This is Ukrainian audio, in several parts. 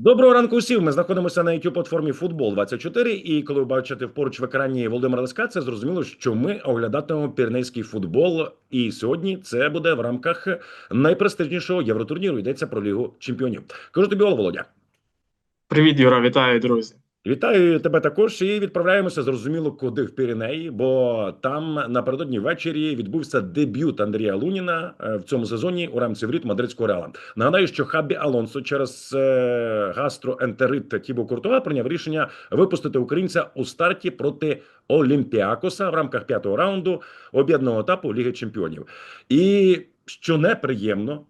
Доброго ранку усім. Ми знаходимося на youtube платформі Футбол 24 І коли ви бачите поруч в екрані Володимира Леска, це зрозуміло, що ми оглядатимемо пірнейський футбол. І сьогодні це буде в рамках найпрестижнішого євротурніру. Йдеться про Лігу Чемпіонів. Кажу тобі, Ол, Володя. Привіт, Юра, вітаю, друзі. Вітаю тебе також і відправляємося зрозуміло куди в Піренеї, бо там напередодні ввечері відбувся дебют Андрія Луніна е, в цьому сезоні у рамці воріт мадридського реала. Нагадаю, що Хабі Алонсо через е, гастроентерит Тібо Куртуа прийняв рішення випустити українця у старті проти Олімпіакоса в рамках п'ятого раунду об'єднаного етапу Ліги Чемпіонів. І що неприємно,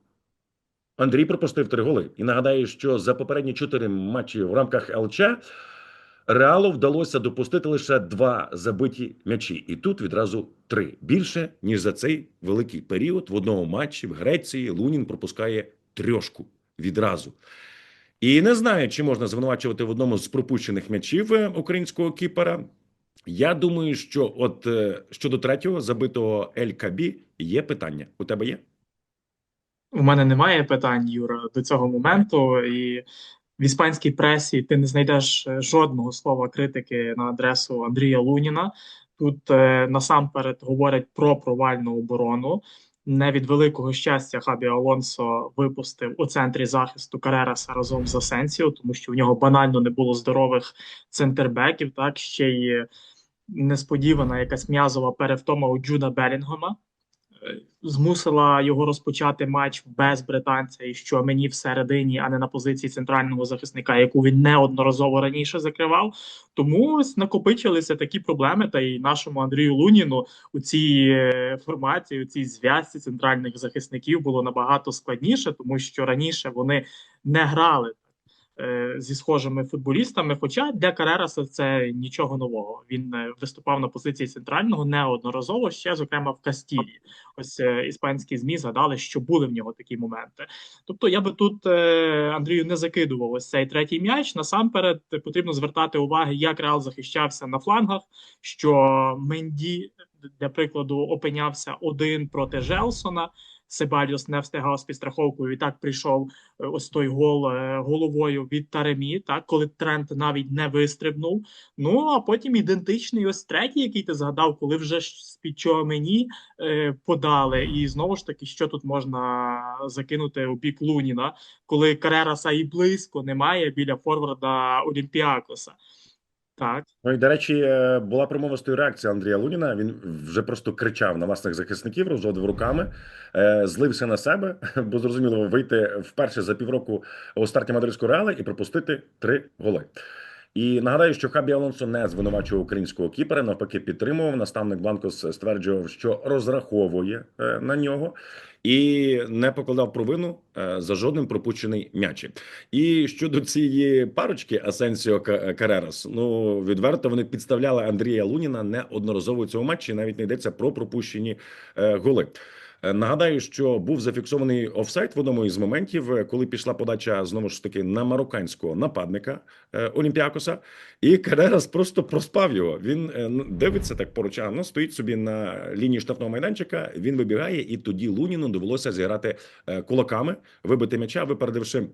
Андрій пропустив три голи. І нагадаю, що за попередні чотири матчі в рамках ЛЧ Реалу вдалося допустити лише два забиті м'ячі, і тут відразу три більше ніж за цей великий період. В одному матчі в Греції Лунін пропускає трьошку відразу. І не знаю, чи можна звинувачувати в одному з пропущених м'ячів е, українського кіпера. Я думаю, що от е, щодо третього забитого Ель Кабі є питання. У тебе є? У мене немає питань, Юра, до цього моменту, і в іспанській пресі ти не знайдеш е, жодного слова критики на адресу Андрія Луніна. Тут е, насамперед говорять про провальну оборону. Не від великого щастя Хабі Алонсо випустив у центрі захисту Карераса разом з Асенсіо, тому що в нього банально не було здорових центрбеків. Так ще й несподівана якась м'язова перевтома у Джуда Белінгема. Змусила його розпочати матч без британця, і що мені всередині, а не на позиції центрального захисника, яку він неодноразово раніше закривав. Тому ось накопичилися такі проблеми. Та й нашому Андрію Луніну у цій е, формації, у цій зв'язці центральних захисників було набагато складніше, тому що раніше вони не грали зі схожими футболістами. Хоча для Карераса це нічого нового. Він е, виступав на позиції центрального неодноразово ще, зокрема в Кастілі. Ось е, іспанські змі згадали, що були в нього такі моменти. Тобто, я би тут Андрію не закидував ось цей третій м'яч. Насамперед потрібно звертати увагу, як Реал захищався на флангах. Що Менді для прикладу опинявся один проти Желсона. Себальос не встигав з підстраховкою. І так прийшов е, ось той гол е, головою від Таремі, так коли Трент навіть не вистрибнув. Ну а потім ідентичний ось третій, який ти згадав, коли вже з-під чого мені е, подали. І знову ж таки, що тут можна закинути у бік Луніна, коли Карераса і близько немає біля форварда Олімпіакоса. Так. Ну і до речі, е, була промовистою реакція Андрія Луніна. Він вже просто кричав на власних захисників, розводив руками, е, злився на себе, бо зрозуміло вийти вперше за півроку у старті мадридського реала і пропустити три голи. І нагадаю, що Хабі Алонсо не звинувачував українського кіпера, навпаки, підтримував. Наставник Бланкос стверджував, що розраховує е, на нього і не покладав провину е, за жодним пропущений м'ячі. І щодо цієї парочки Асенсіо Карерас, ну відверто вони підставляли Андрія Луніна неодноразово у цьому матчі. Навіть не йдеться про пропущені е, голи. Е, нагадаю, що був зафіксований офсайт в одному із моментів, е, коли пішла подача знову ж таки на марокканського нападника е, Олімпіакоса, і Карерас просто проспав його. Він дивиться так поруч, ну стоїть собі на лінії штрафного майданчика. Він вибігає, і тоді Луніну довелося зіграти кулаками, вибити м'яча, випередивши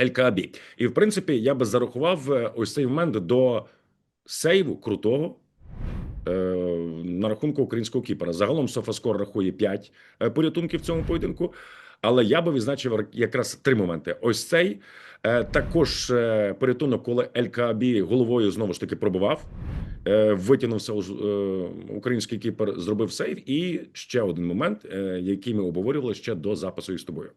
Елькабі. І в принципі я би зарахував ось цей момент до сейву крутого. Е, на рахунку українського кіпера. Загалом Софаскор рахує 5 е, порятунків в цьому поєдинку. Але я би відзначив якраз три моменти. Ось цей е, також порятунок, коли ЛКБ головою знову ж таки пробував, витягнувся український кіпер, зробив сейв. І ще один момент, який ми обговорювали ще до запису із тобою.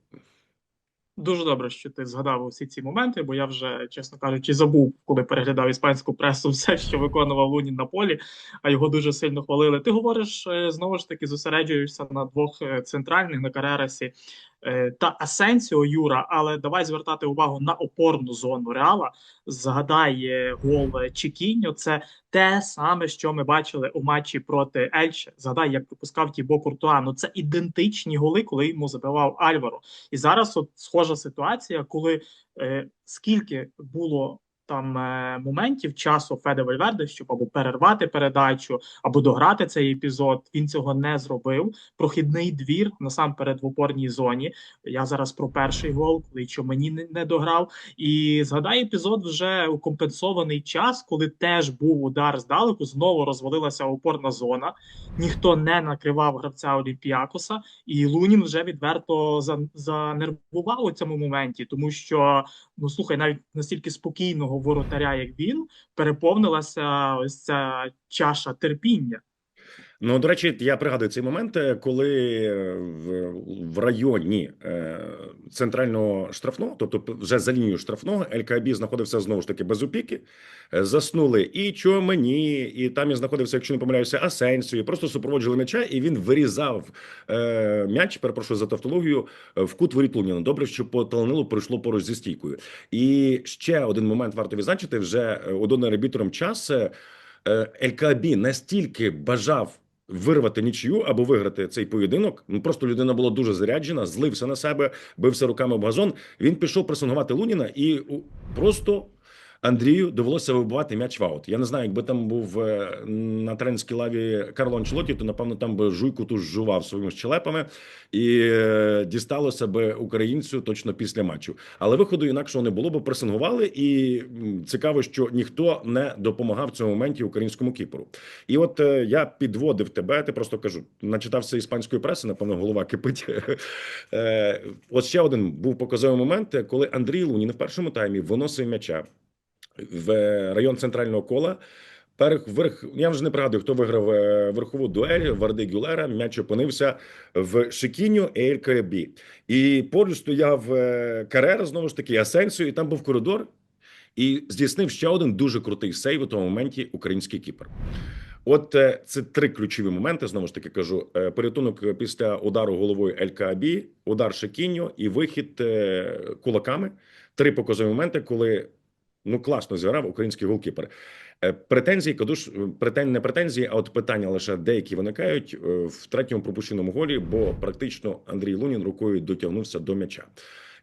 Дуже добре, що ти згадав усі ці моменти, бо я вже, чесно кажучи, забув, коли переглядав іспанську пресу, все, що виконував Лунін на полі, а його дуже сильно хвалили. Ти говориш е, знову ж таки, зосереджуєшся на двох е, центральних на Карерасі та Асенсіо Юра, але давай звертати увагу на опорну зону Реала. Згадай гол Чікіньо. Це те саме, що ми бачили у матчі проти Ельче. Згадай, як пропускав Тібо Куртуа. Ну це ідентичні голи, коли йому забивав Альваро. І зараз от схожа ситуація, коли е, скільки було там е, моментів часу Феде Вальверде, щоб або перервати передачу, або дограти цей епізод. Він цього не зробив. Прохідний двір насамперед в опорній зоні. Я зараз про перший гол, коли Чомені не, не дограв. І згадай епізод вже у компенсований час, коли теж був удар здалеку, знову розвалилася опорна зона. Ніхто не накривав гравця Олімпіакоса, і Лунін вже відверто занервував у цьому моменті, тому що ну слухай, навіть настільки спокійного воротаря, як він, переповнилася ось ця чаша терпіння. Ну, до речі, я пригадую цей момент, е, коли е, в, в районі е, центрального штрафного, тобто вже за лінією штрафного, ЛКБ знаходився знову ж таки без опіки. Е, Заснули і Чомені, і там і знаходився, якщо не помиляюся, Асенсіо. і Просто супроводжували м'яча, і він вирізав е, м'яч, перепрошую за тавтологію, в кут воріт Луніна. Добре, що по Таланилу пройшло поруч зі стійкою. І ще один момент варто відзначити: вже удобним арбітром час. ЛКБ настільки бажав вирвати нічию або виграти цей поєдинок. Ну просто людина була дуже заряджена, злився на себе, бився руками об газон. Він пішов пресингувати Луніна і просто. Андрію довелося вибивати м'яч в аут. Я не знаю, якби там був е, на тренерській лаві Карло Анчелоті, то напевно там би жуйку ту жував своїми щелепами і е, дісталося би українцю точно після матчу. Але виходу інакшого не було, бо пресингували, і цікаво, що ніхто не допомагав в цьому моменті українському кіперу. І от е, я підводив тебе, ти просто кажу, начитався іспанської преси, напевно, голова кипить. От ще один був показовий момент, коли Андрій Лунін в першому таймі виносив м'яча в район центрального кола. Перх, верх, я вже не пригадую, хто виграв е, верхову дуель Варди Гюлера. М'яч опинився в Шикіньо і Ель. І поруч стояв е, Карера, знову ж таки, Асенсіо, і там був коридор. І здійснив ще один дуже крутий сейв у тому моменті український кіпер. От е, це три ключові моменти. Знову ж таки кажу: порятунок після удару головою Ель удар Шекіньо і вихід кулаками. Три показові моменти, коли ну класно зіграв український голкіпер. Е, Претензії, кадуш, претен, не претензії, а от питання лише деякі виникають е, в третьому пропущеному голі, бо практично Андрій Лунін рукою дотягнувся до м'яча.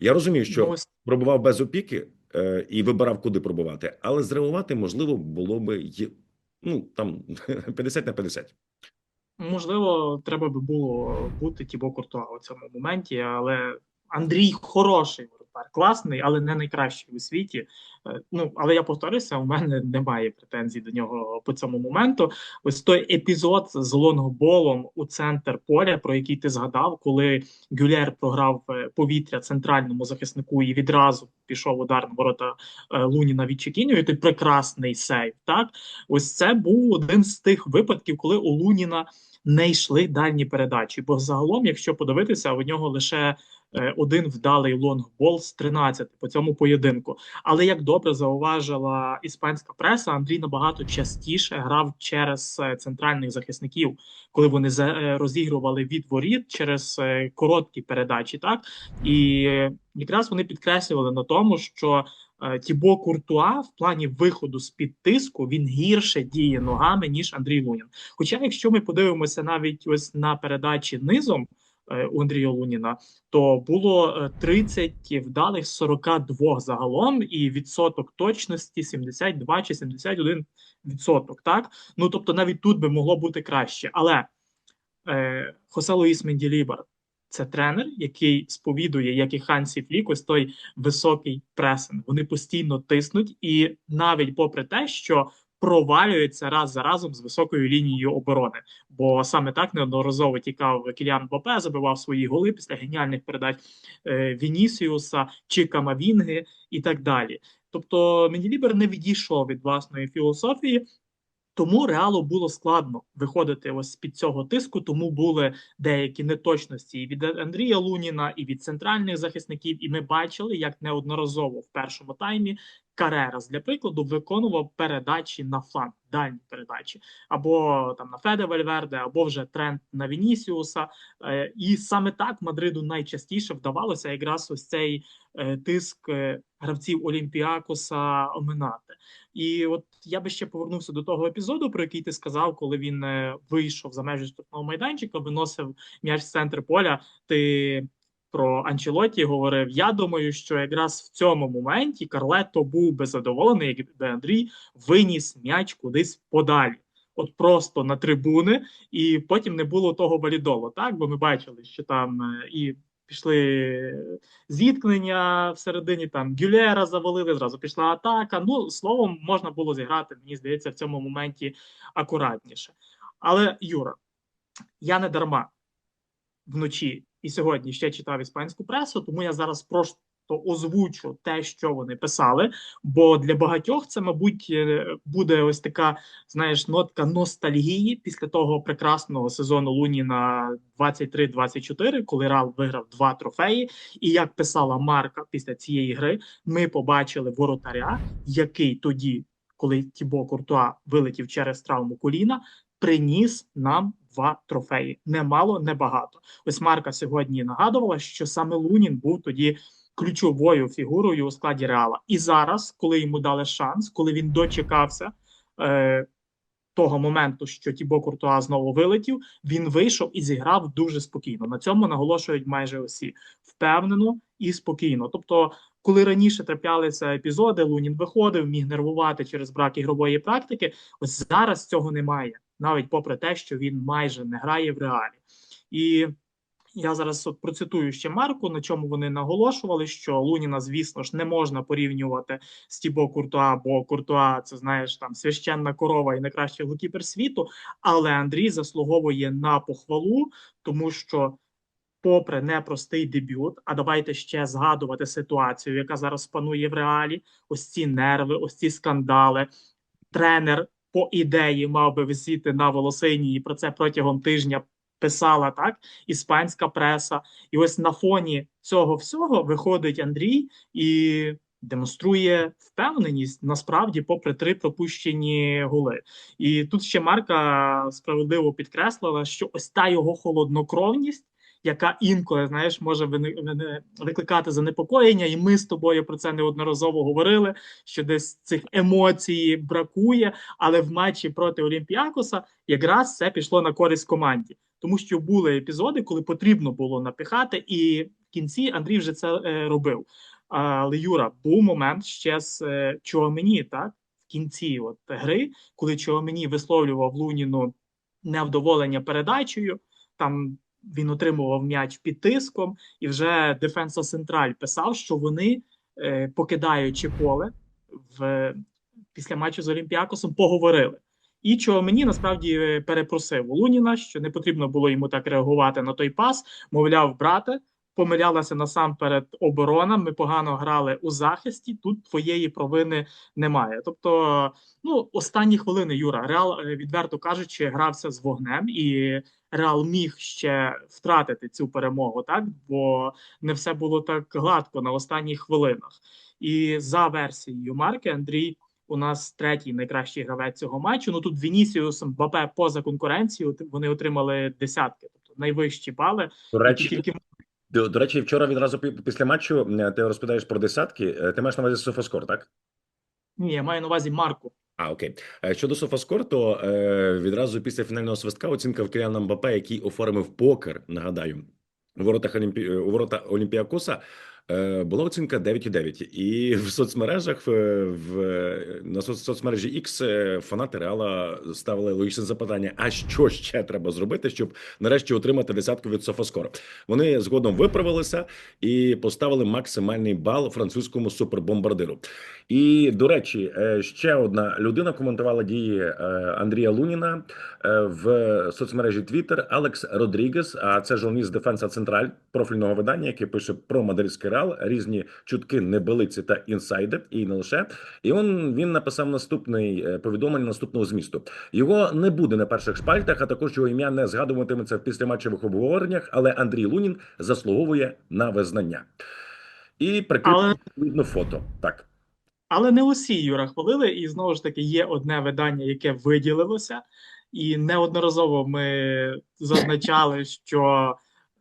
Я розумію, що пробував без опіки е, і вибирав, куди пробувати, але зреагувати можливо було би ну там 50 на 50. Можливо, треба би було бути Тібо Куртуа у цьому моменті, але Андрій хороший воротар, класний, але не найкращий у світі. Е, Ну, але я повторюся, у мене немає претензій до нього по цьому моменту. Ось той епізод з лонгболом у центр поля, про який ти згадав, коли Гюлєр програв е, повітря центральному захиснику і відразу пішов удар на ворота е, Луніна від Чекіню, і той прекрасний сейв. Так, ось це був один з тих випадків, коли у Луніна не йшли дальні передачі. Бо загалом, якщо подивитися, у нього лише один вдалий лонгбол з 13 по цьому поєдинку. Але як добре зауважила іспанська преса, Андрій набагато частіше грав через е, центральних захисників, коли вони е, розігрували від воріт через е, короткі передачі. Так і е, якраз вони підкреслювали на тому, що е, Тібо Куртуа в плані виходу з під тиску він гірше діє ногами ніж Андрій Лунін. Хоча, якщо ми подивимося навіть ось на передачі низом е, у Андрія Луніна, то було е, 30 вдалих 42 загалом, і відсоток точності 72 чи 71 відсоток. Так, ну тобто навіть тут би могло бути краще, але е, Хосе Луїс Менділібар це тренер, який сповідує, як і Хансі Флік, ось той високий пресинг. Вони постійно тиснуть, і навіть попри те, що провалюється раз за разом з високою лінією оборони, бо саме так неодноразово тікав Кіліан Бопе, забивав свої голи після геніальних передач е, Вінісіуса чи Камавінги і так далі. Тобто Менділібер не відійшов від власної філософії. Тому реалу було складно виходити ось з під цього тиску, тому були деякі неточності і від Андрія Луніна, і від центральних захисників. І ми бачили, як неодноразово в першому таймі Карерас, для прикладу, виконував передачі на фланг, дальні передачі, або там на Феде Вальверде, або вже тренд на Вінісіуса. Е, І саме так Мадриду найчастіше вдавалося якраз ось цей е, тиск е, гравців Олімпіакоса оминати. І от я би ще повернувся до того епізоду, про який ти сказав, коли він вийшов за межі штрафного майданчика, виносив м'яч з центр поля. Ти про Анчелотті говорив: я думаю, що якраз в цьому моменті Карлето був би задоволений, якби Андрій виніс м'яч кудись подалі. От просто на трибуни, і потім не було того валідолу, так? Бо ми бачили, що там е, і пішли зіткнення всередині, там Гюлера завалили, зразу пішла атака. Ну, словом, можна було зіграти, мені здається, в цьому моменті акуратніше. Але, Юра, я не дарма вночі і сьогодні ще читав іспанську пресу, тому я зараз просто озвучу те, що вони писали. Бо для багатьох це, мабуть, е, буде ось така, знаєш, нотка ностальгії після того прекрасного сезону Луніна 23-24, коли Рал виграв два трофеї. І як писала Марка після цієї гри, ми побачили воротаря, який тоді, коли Тібо Куртуа вилетів через травму коліна, приніс нам два трофеї. Немало, не багато. Ось Марка сьогодні нагадувала, що саме Лунін був тоді ключовою фігурою у складі Реала. І зараз, коли йому дали шанс, коли він дочекався е, того моменту, що Тібо Куртуа знову вилетів, він вийшов і зіграв дуже спокійно. На цьому наголошують майже усі впевнено і спокійно. Тобто, коли раніше траплялися епізоди, Лунін виходив, міг нервувати через брак ігрової практики. Ось зараз цього немає, навіть попри те, що він майже не грає в реалі. І я зараз от процитую ще Марку, на чому вони наголошували, що Луніна, звісно ж, не можна порівнювати з Тібо Куртуа, бо Куртуа це знаєш там священна корова і найкращий голкіпер світу. Але Андрій заслуговує на похвалу, тому що. Попри непростий дебют, а давайте ще згадувати ситуацію, яка зараз панує в реалі. Ось ці нерви, ось ці скандали. Тренер по ідеї мав би висіти на волосині, і про це протягом тижня писала так іспанська преса. І ось на фоні цього всього виходить Андрій і демонструє впевненість насправді, попри три пропущені голи. І тут ще Марка справедливо підкреслила, що ось та його холоднокровність. Яка інколи знаєш може викликати занепокоєння, і ми з тобою про це неодноразово говорили. Що десь цих емоцій бракує, але в матчі проти Олімпіакоса якраз це пішло на користь команді, тому що були епізоди, коли потрібно було напихати, і в кінці Андрій вже це е, робив. Але Юра був момент ще з е, Чуамені, так в кінці от гри, коли Чуамені висловлював Луніну невдоволення передачею. Там він отримував м'яч під тиском, і вже Дефенса Централь писав, що вони, е, покидаючи поле в після матчу з Олімпіакосом, поговорили. І чого мені насправді перепросив у Луніна, що не потрібно було йому так реагувати на той пас, мовляв, брате. Помилялася насамперед оборона. Ми погано грали у захисті. Тут твоєї провини немає. Тобто, ну останні хвилини Юра Реал, відверто кажучи, грався з вогнем, і Реал міг ще втратити цю перемогу, так бо не все було так гладко на останніх хвилинах. І за версією Марки Андрій. У нас третій найкращий гравець цього матчу. Ну тут Вінісіус Мбапе поза конкуренцією. Вони отримали десятки, тобто найвищі бали. До речі, тільки до, до речі, вчора відразу після матчу ти розповідаєш про десятки. Ти маєш на увазі Софоскор, так? Ні, я маю на увазі Марку. А, окей. Щодо Софаскор, то е, відразу після фінального свистка оцінка в Кіліана Мбапе, який оформив покер, нагадаю, у воротах Олімпі... у ворота Олімпіакоса, е, була оцінка 9,9. І в соцмережах в, в на соцмережі X е, фанати Реала ставили логічне запитання: а що ще треба зробити, щоб нарешті отримати десятку від Софаскор? Вони згодом виправилися і поставили максимальний бал французькому супербомбардиру. І до речі, ще одна людина коментувала дії Андрія Луніна в соцмережі Twitter Алекс Родрігес. А це журналіст Дефенса Централь профільного видання, який пише про мадридський реал, різні чутки, небелиці та інсайди, і не лише. І он він написав наступний повідомлення наступного змісту. Його не буде на перших шпальтах, а також його ім'я не згадуватиметься в післяматчевих обговореннях. Але Андрій Лунін заслуговує на визнання. І прикріплене але... фото так. Але не усі Юра хвалили, і знову ж таки є одне видання, яке виділилося, і неодноразово ми зазначали, що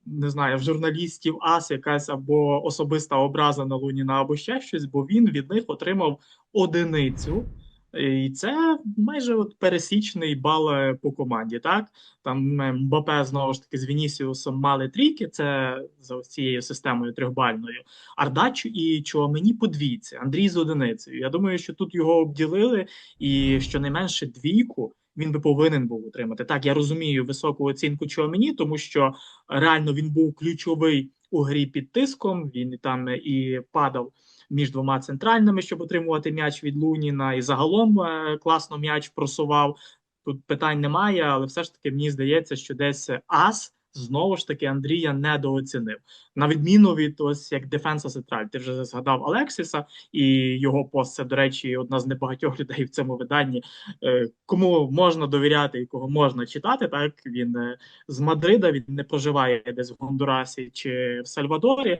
не знаю, в журналістів ас якась або особиста образа на Луніна, або ще щось, бо він від них отримав одиницю І це майже от пересічний бал е, по команді. Так там Мбапе знову ж таки з Вінісіусом мали трійки. Це за цією системою трьохбальною. Ардач і Чуамені по двійці, Андрій з одиницею. Я думаю, що тут його обділили, і щонайменше двійку він би повинен був отримати. Так, я розумію високу оцінку Чуамені, тому що реально він був ключовий у грі під тиском. Він там і падав між двома центральними, щоб отримувати м'яч від Луніна, і загалом е, класно м'яч просував. Тут питань немає, але все ж таки мені здається, що десь ас знову ж таки Андрія недооцінив. На відміну від ось як Дефенса Централь. Ти вже згадав Алексіса, і його пост це, до речі, одна з небагатьох людей в цьому виданні, е, кому можна довіряти і кого можна читати. Так він е, з Мадрида, він не проживає десь в Гондурасі чи в Сальвадорі.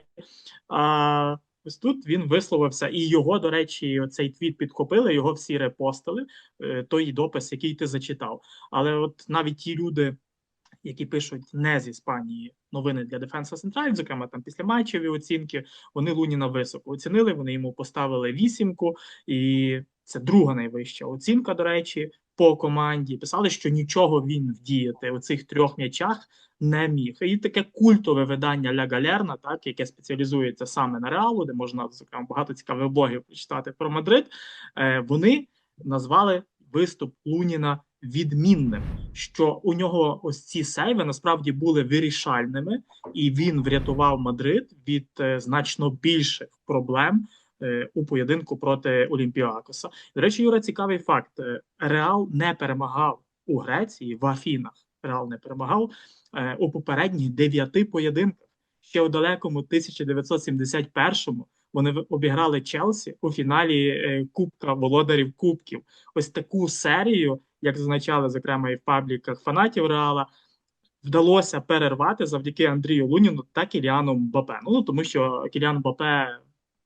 А ось тут він висловився, і його, до речі, цей твіт підхопили, його всі репостили, е, той допис, який ти зачитав. Але от навіть ті люди, які пишуть не з Іспанії новини для Дефенса Централь, зокрема там після матчеві оцінки, вони Луніна високо оцінили. Вони йому поставили вісімку, і це друга найвища оцінка, до речі, по команді. Писали, що нічого він вдіяти у цих трьох м'ячах не міг. І таке культове видання Ля Галерна, так яке спеціалізується саме на реалу, де можна зокрема багато цікавих блогів почитати про Мадрид. Е, вони назвали виступ Луніна відмінним, що у нього ось ці сейви насправді були вирішальними, і він врятував Мадрид від е, значно більших проблем е, у поєдинку проти Олімпіакоса. До речі, Юра, цікавий факт: Е, Реал не перемагав у Греції в Афінах. Реал не перемагав у попередніх дев'яти поєдинках. Ще у далекому 1971-му вони обіграли Челсі у фіналі Кубка володарів Кубків. Ось таку серію, як зазначали зокрема і в пабліках фанатів Реала, вдалося перервати завдяки Андрію Луніну та Кіліану Мбапе. Ну тому що Кіліан Мбапе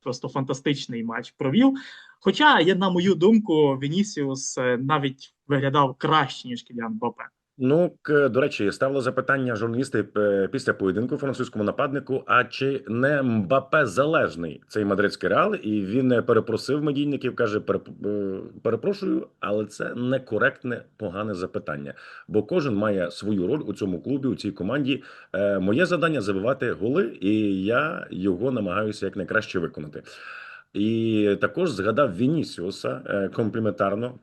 просто фантастичний матч провів. Хоча, я, на мою думку, Вінісіус е, навіть виглядав краще, ніж Кіліан Мбапе. Ну, до речі, ставили запитання журналісти е, після поєдинку французькому нападнику. А чи не Мбапе залежний цей мадридський реал? І він е, перепросив медійників, каже: «Переп- е, перепрошую, але це некоректне, погане запитання. Бо кожен має свою роль у цьому клубі, у цій команді. Моє завдання забивати голи, і я його намагаюся якнайкраще виконати. І також згадав Вінісіуса компліментарно.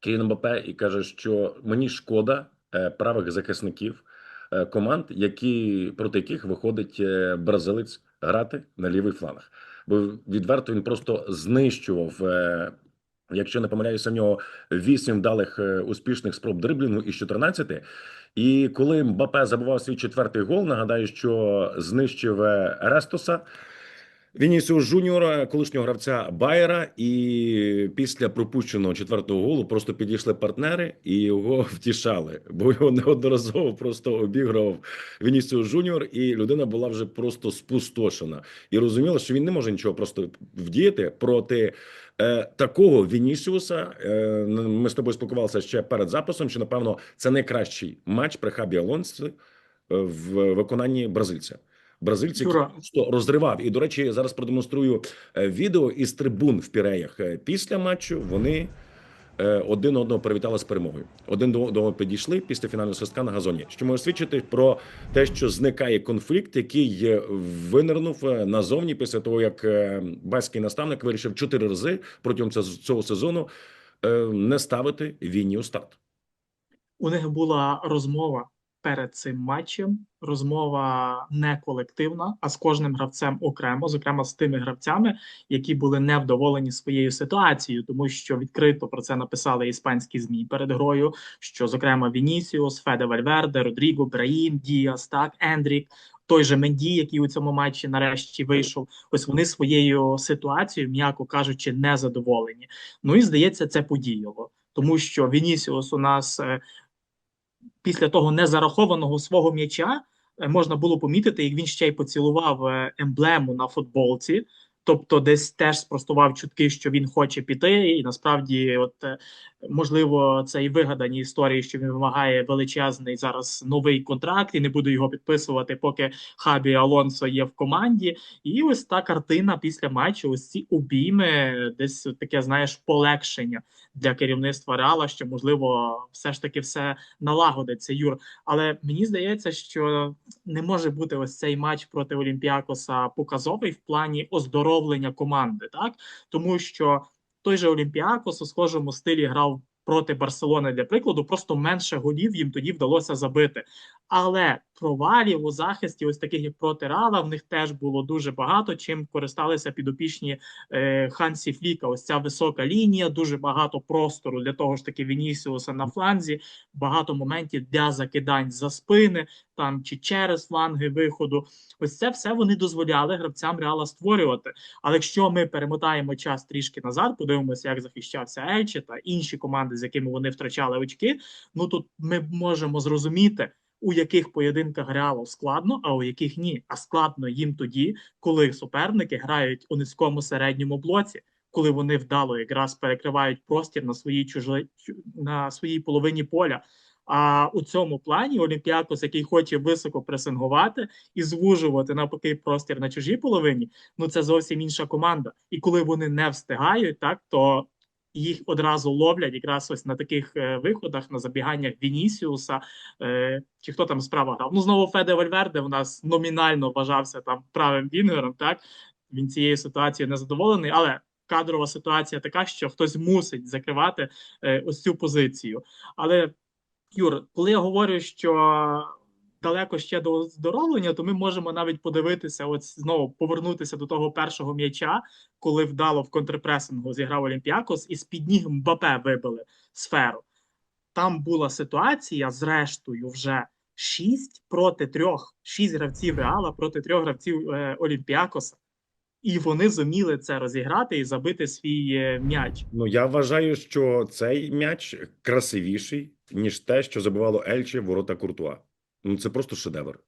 Кіліан Мбапе і каже, що мені шкода правих захисників е, команд, які проти яких виходить е, бразилець грати на лівий фланг. Бо відверто він просто знищував. е, Якщо не помиляюся, в нього вісім вдалих е, успішних спроб дриблінгу із 14. І коли Мбапе забував свій четвертий гол, нагадаю, що знищив е, Рестоса. Вінісіус Жуніора, колишнього гравця Байера, і після пропущеного четвертого голу просто підійшли партнери і його втішали, бо його неодноразово просто обіграв Вінісіус Жуніор, і людина була вже просто спустошена і розуміла, що він не може нічого просто вдіяти проти е, такого Вінісіуса. Е, ми з тобою спілкувалися ще перед записом. Що напевно це найкращий матч при Хабі Алонсі е, в виконанні бразильця. Бразильці просто розривав. І до речі, зараз продемонструю е, відео із трибун в Піреях. Е, Після матчу вони е, один одного привітали з перемогою. Один до одного підійшли після фінального свистка на газоні. Що може свідчити про те, що зникає конфлікт, який винирнув назовні після того, як баський наставник вирішив чотири рази протягом цього сезону не ставити війні у старт. У них була розмова перед цим матчем. Розмова не колективна, а з кожним гравцем окремо, зокрема з тими гравцями, які були невдоволені своєю ситуацією, тому що відкрито про це написали іспанські змі перед грою. Що, зокрема, Вінісіус, Феде Вальверде, Родріго, Браїм, Діас, так, Ендрік. Той же Менді, який у цьому матчі нарешті вийшов, ось вони своєю ситуацією, м'яко кажучи, не задоволені. Ну і здається, це подіяло, тому що Вінісіус у нас е, після того незарахованого свого м'яча е, можна було помітити, як він ще й поцілував е, емблему на футболці. Тобто, десь теж спростував чутки, що він хоче піти, і насправді, от е, Можливо, це і вигадані історії, що він вимагає величезний зараз новий контракт і не буде його підписувати, поки Хабі Алонсо є в команді. І ось та картина після матчу, ось ці обійми, десь таке, знаєш, полегшення для керівництва Реала, що можливо все ж таки все налагодиться, Юр. Але мені здається, що не може бути ось цей матч проти Олімпіакоса показовий в плані оздоровлення команди, так тому що той же Олімпіакос у схожому стилі грав проти Барселони для прикладу, просто менше голів їм тоді вдалося забити. Але провалів у захисті, ось таких як проти Рала, в них теж було дуже багато. Чим користалися підопічні е, Хансі Фліка. Ось ця висока лінія, дуже багато простору для того ж таки Вінісіуса на фланзі, багато моментів для закидань за спини, там чи через фланги виходу. Ось це все вони дозволяли гравцям Реала створювати. Але якщо ми перемотаємо час трішки назад, подивимося, як захищався Ельчі та інші команди, з якими вони втрачали очки. Ну тут ми можемо зрозуміти. У яких поєдинках Реалу складно, а у яких ні. А складно їм тоді, коли суперники грають у низькому середньому блоці, коли вони вдало якраз перекривають простір на своїй чужі, на своїй половині поля. А у цьому плані Олімпіакос, який хоче високо пресингувати і звужувати навпаки простір на чужій половині, ну це зовсім інша команда. І коли вони не встигають, так то їх одразу ловлять якраз ось на таких е, виходах, на забіганнях Вінісіуса, е, чи хто там справа грав. Ну знову Феде Вальверде в нас номінально вважався там правим вінгером. Так він цією ситуацією не задоволений, але кадрова ситуація така, що хтось мусить закривати е, ось цю позицію. Але Юр, коли я говорю, що далеко ще до оздоровлення, то ми можемо навіть подивитися, от знову повернутися до того першого м'яча, коли вдало в контрпресингу зіграв Олімпіакос, і з під ніг Мбапе вибили сферу. Там була ситуація, зрештою, вже 6 проти 3, 6 гравців Реала проти 3 гравців е, Олімпіакоса. І вони зуміли це розіграти і забити свій е, м'яч. Ну я вважаю, що цей м'яч красивіший ніж те, що забивало Ельче в ворота Куртуа. Ну це просто шедевр.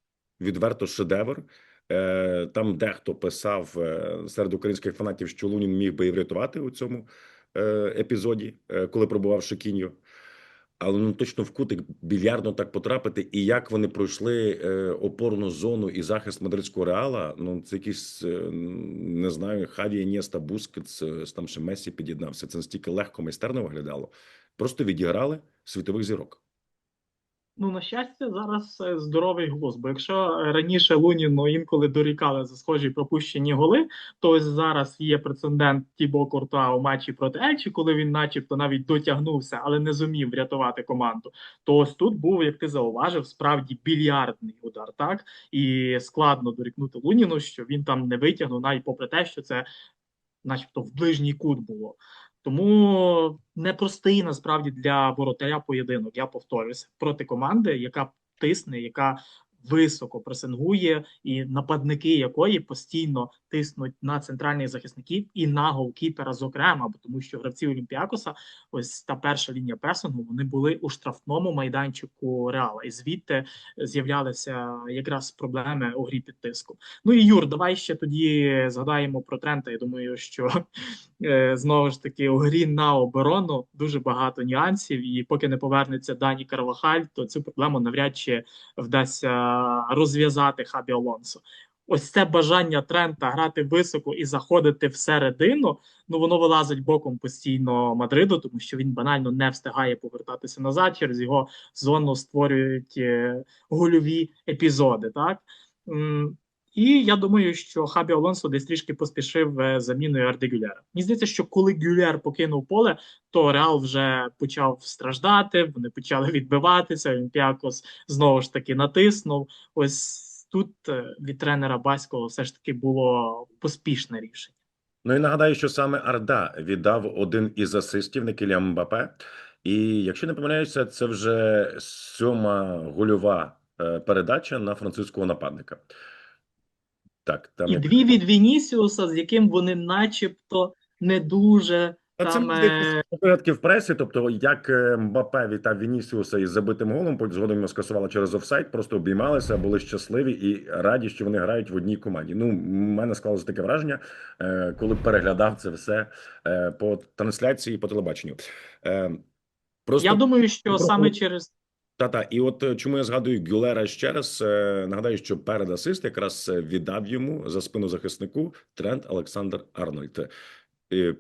Відверто шедевр. Е, Там дехто писав е, серед українських фанатів, що Лунін міг би і врятувати у цьому е, епізоді, коли пробував Шикіньо. Але ну точно в кутик більярдно так потрапити, і як вони пройшли опорну зону і захист мадридського реала. Ну це якийсь не знаю, Хаві Інєста, Бускетс, там ще Месі під'єднався. Це настільки легко майстерно виглядало. Просто відіграли світових зірок. Ну, на щастя, зараз е, здоровий глузд. Бо якщо раніше Луніну інколи дорікали за схожі пропущені голи, то ось зараз є прецедент Тібо Куртуа у матчі проти Ельчі, коли він, начебто, навіть дотягнувся, але не зумів врятувати команду. То ось тут був, як ти зауважив, справді більярдний удар, так і складно дорікнути Луніну, що він там не витягнув, навіть попри те, що це, начебто, в ближній кут було. Тому непростий насправді для воротаря поєдинок. Я повторюся проти команди, яка тисне, яка високо пресингує, і нападники якої постійно тиснуть на центральних захисників і на голкіпера, зокрема, бо тому що гравці Олімпіакоса, ось та перша лінія пресингу, вони були у штрафному майданчику Реала, і звідти з'являлися якраз проблеми у грі під тиском. Ну і Юр, давай ще тоді згадаємо про Трента. Я думаю, що е, знову ж таки у грі на оборону дуже багато нюансів, і поки не повернеться Дані Карвахаль, то цю проблему навряд чи вдасться розв'язати Хабі Алонсо. Ось це бажання Трента грати високо і заходити всередину. Ну воно вилазить боком постійно Мадриду, тому що він банально не встигає повертатися назад. Через його зону створюють е, гольові епізоди. Так і я думаю, що Хабі Алонсо десь трішки поспішив е, заміною Арди Гюлера. Мені здається, що коли Гюлер покинув поле, то Реал вже почав страждати. Вони почали відбиватися. Олімпіакос знову ж таки натиснув. Ось тут е, від тренера Баського все ж таки було поспішне рішення. Ну і нагадаю, що саме Арда віддав один із асистів Никіля Мбапе. І якщо не помиляюся, це вже сьома гольова е, передача на французького нападника. Так, там І дві від Вінісіуса, з яким вони, начебто, не дуже А там. е, в пресі. Тобто, як е, Мбапе вітав Вінісіуса із забитим голом, потім згодом його скасували через офсайд, просто обіймалися, були щасливі і раді, що вони грають в одній команді. Ну, в мене склалося таке враження, е, коли переглядав це все е, по трансляції по телебаченню. Просто Я думаю, що просто- саме через Та та і от е, чому я згадую Гюлера ще раз. е, Нагадаю, що перед асист якраз е, віддав йому за спину захиснику Трент Олександр Арнольд. І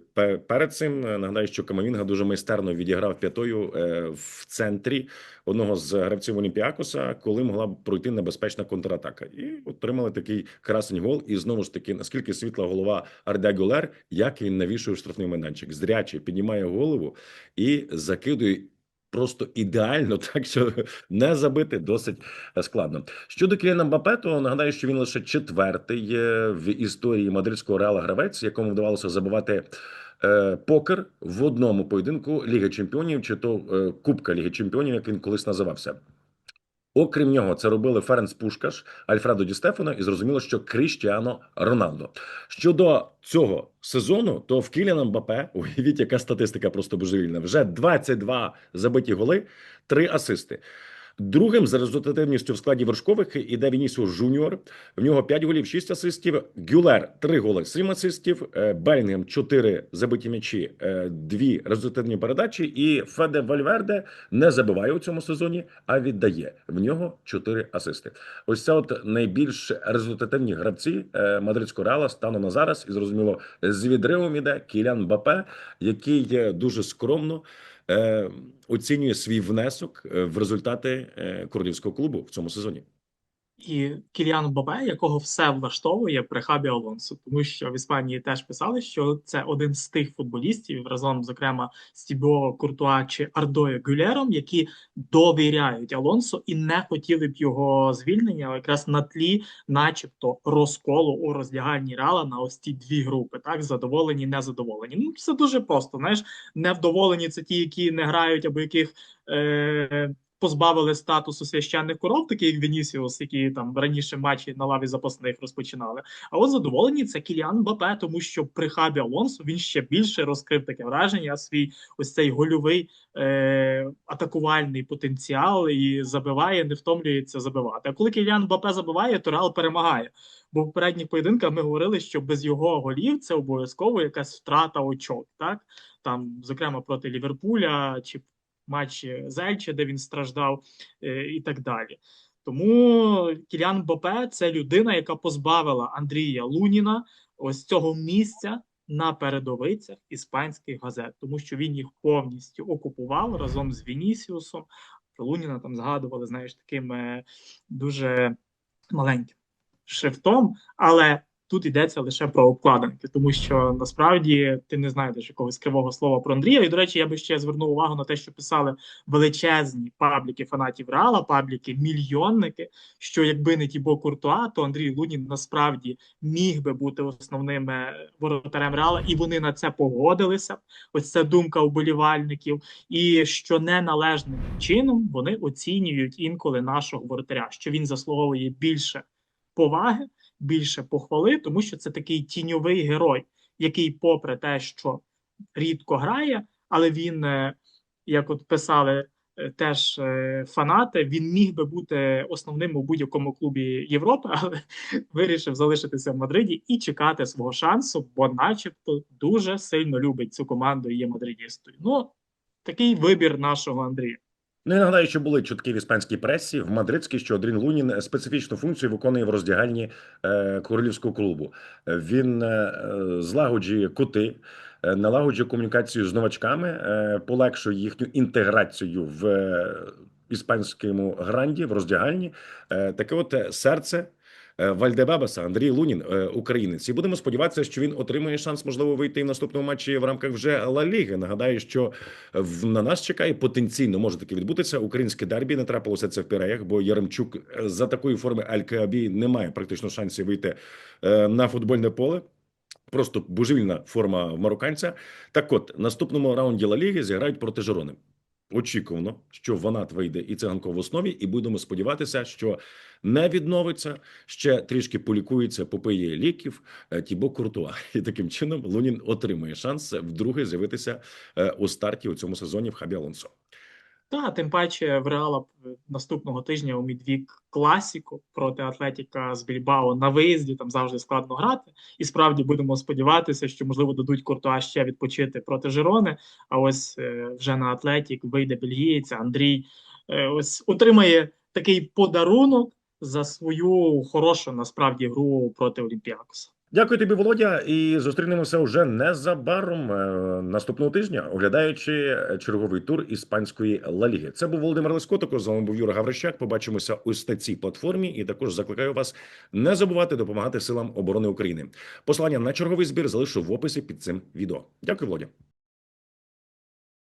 перед цим нагадаю, що Камавінга дуже майстерно відіграв п'ятою в центрі одного з гравців Олімпіакоса, коли могла б пройти небезпечна контратака, і отримали такий красень гол. І знову ж таки, наскільки світла голова Арде Гюлер, як він навішує штрафний майданчик, зряче піднімає голову і закидує просто ідеально, так що не забити досить е, складно. Щодо Кіліана Мбапе, то нагадаю, що він лише четвертий в історії мадридського реала гравець, якому вдавалося забивати. е, Покер в одному поєдинку Ліги Чемпіонів чи то е, Кубка Ліги Чемпіонів, як він колись називався. Окрім нього, це робили Ференс Пушкаш, Альфредо Ді Стефано і зрозуміло, що Кріштіано Роналдо. Щодо цього сезону, то в Кіліана Мбапе, уявіть, яка статистика просто божевільна. Вже 22 забиті голи, 3 асисти. Другим за результативністю в складі вершкових іде Вінісіус Жуніор. В нього 5 голів, 6 асистів. Гюлер 3 голи, 7 асистів. Е, Белінгем 4 забиті м'ячі, 2 результативні передачі. І Феде Вальверде не забиває у цьому сезоні, а віддає. В нього 4 асисти. Ось це от найбільш результативні гравці е, мадридського реала станом на зараз. І зрозуміло, з відривом іде Кілян Бапе, який е, дуже скромно е, оцінює свій внесок е, в результати е, королівського клубу в цьому сезоні. І Кіліан Бабе, якого все влаштовує при Хабі Алонсо, тому що в Іспанії теж писали, що це один з тих футболістів, разом, зокрема, з Тібо Куртуа чи Ардою Гюлером, які довіряють Алонсо і не хотіли б його звільнення якраз на тлі, начебто, розколу у роздягальні Реала на ось ці дві групи, так задоволені, незадоволені. Ну це дуже просто. Знаєш, невдоволені це ті, які не грають або яких. Е- позбавили статусу священних коров, таких як Вінісіус, які там раніше матчі на лаві запасних розпочинали. А от задоволені це Кіліан Бапе, тому що при хабі Алонсо він ще більше розкрив таке враження, свій ось цей гольовий е- атакувальний потенціал і забиває, не втомлюється забивати. А коли Кіліан Бапе забиває, то Реал перемагає. Бо в передніх поєдинках ми говорили, що без його голів це обов'язково якась втрата очок, так там, зокрема, проти Ліверпуля чи матчі Зельче, де він страждав, е, і так далі. Тому Кілян Бопе це людина, яка позбавила Андрія Луніна ось цього місця на передовицях іспанських газет, тому що він їх повністю окупував разом з Вінісіусом. Луніна там згадували, знаєш, таким е, дуже маленьким шрифтом, але тут йдеться лише про обкладинки, тому що насправді ти не знайдеш якогось кривого слова про Андрія. І, до речі, я би ще звернув увагу на те, що писали величезні пабліки фанатів Реала, пабліки мільйонники. Що якби не Тібо Куртуа, то Андрій Лунін насправді міг би бути основним е, воротарем Реала, і вони на це погодилися. Ось це думка вболівальників, і що неналежним чином вони оцінюють інколи нашого воротаря, що він заслуговує більше поваги, більше похвали, тому що це такий тіньовий герой, який, попри те, що рідко грає, але він, е, як от писали е, теж е, фанати, він міг би бути основним у будь-якому клубі Європи, але вирішив залишитися в Мадриді і чекати свого шансу, бо, начебто, дуже сильно любить цю команду і є мадридістою. Ну, такий вибір нашого Андрія. Ну і нагадаю, що були чутки в іспанській пресі в мадридській, що Адрін Лунін специфічну функцію виконує в роздягальні е, королівського клубу. Він е, злагоджує кути, е, налагоджує комунікацію з новачками, полегшує їхню інтеграцію в іспанському гранді, в роздягальні. Таке от серце. Е, Вальдебебеса Андрій Лунін, е, українець, і будемо сподіватися, що він отримає шанс, можливо, вийти в наступному матчі в рамках вже Ла Ліги. Нагадаю, що на нас чекає потенційно може таке відбутися. Українське дербі не трапилося це в Піреях, бо Яремчук е, за такої форми Аль-Каабі не має практично шансів вийти на футбольне поле. Просто божевільна форма марокканця. Так, от наступному раунді Ла Ліги зіграють проти Жирони. Очікувано, що Ванат вийде і циганко в основі, і будемо сподіватися, що не відновиться ще трішки полікується, попиє ліків е, Тібо Куртуа, і таким чином Лунін отримує шанс вдруге з'явитися е, у старті у цьому сезоні в Хабі Алонсо. Та тим паче в Реала е, наступного тижня у Мідвік класіку проти Атлетіка з Більбао на виїзді. Там завжди складно грати. І справді будемо сподіватися, що можливо дадуть Куртуа ще відпочити проти Жирони. А ось е, вже на Атлетік вийде бельгієць Андрій. е, Ось отримає такий подарунок за свою хорошу насправді гру проти Олімпіакоса. Дякую тобі, Володя, і зустрінемося вже незабаром е, наступного тижня, оглядаючи черговий тур іспанської Ла Ліги. Це був Володимир Лескотико. З вами був Юра Гаврищак. Побачимося ось на цій платформі. І також закликаю вас не забувати допомагати силам оборони України. Послання на черговий збір залишу в описі під цим відео. Дякую, Володя.